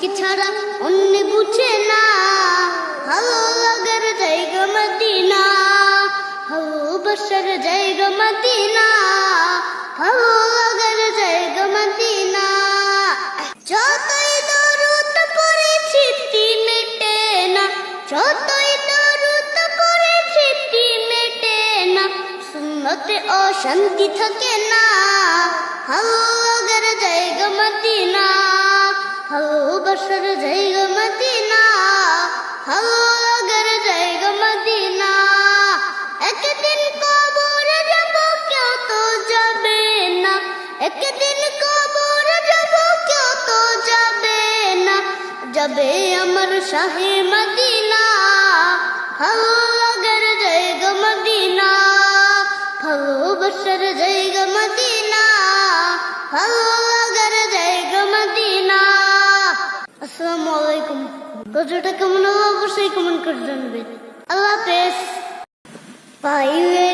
আশিক ছাড়া অন্য বুঝে না। ভালো লাগার জায়গা মদিনা, ভালোবাসার জায়গা মদিনা, ভালো লাগার জায়গা মদিনা। যতই দরুদ পড়ে স্মৃতি মেটে না যতই দরুদ পড়ে স্মৃতি মেটে না সুন্নতে অশান্তি থাকে না। ভালো লাগার জায়গা মদিনা। ভালোবাসার জায়গা মদিনা ভালো লাগার জায়গা মদিনা। একদিন কবরে যাব, কেউ তো যাবে না। একদিন কবরে যাব, কেউ তো যাবে না। যাবে আমার শাহে মদিনা ভালো লাগার জায়গা মদিনা। ভালোবাসার জায়গা মদিনা ভালো আসসালামু আলাইকুম। গজটা কেমন হলো? অবশ্যই কমেন্ট করে জানবেন। আল্লাহ হাফেজ। পাইলে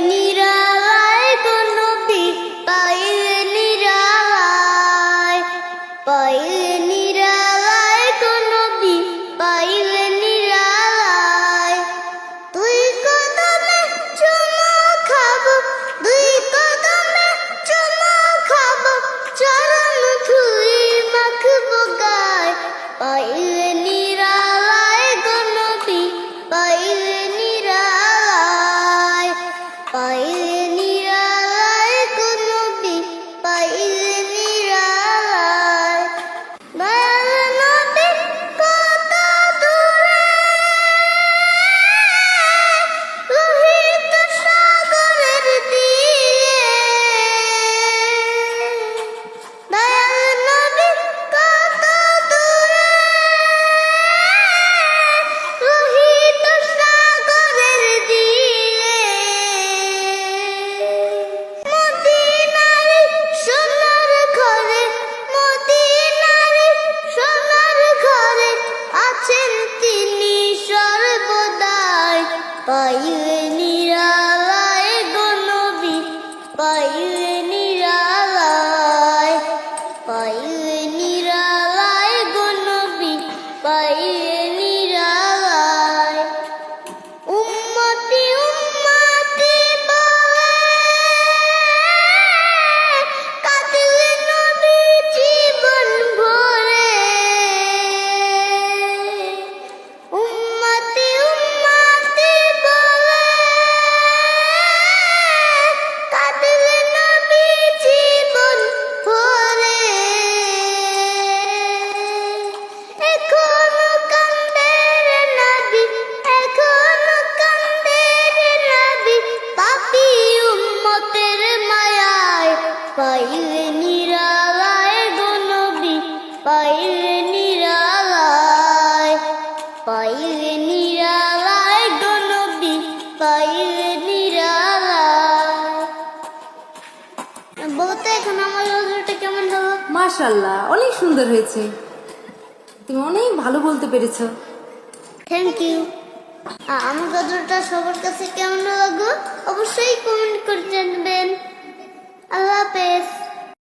সর্বদাই পাইলে নিরালায় পাইলে নিরালায় পাইলে নিরালায়। বলতে এখন আমার কেমন হলো? মাশাল্লাহ অনেক সুন্দর হয়েছে। তুমি অনেক ভালো বলতে পেরেছ। থ্যাংক ইউ আমার গজলটা সবার কাছে কেমন লাগল অবশ্যই কমেন্ট করে জানবেন। আল্লাহ হাফেজ।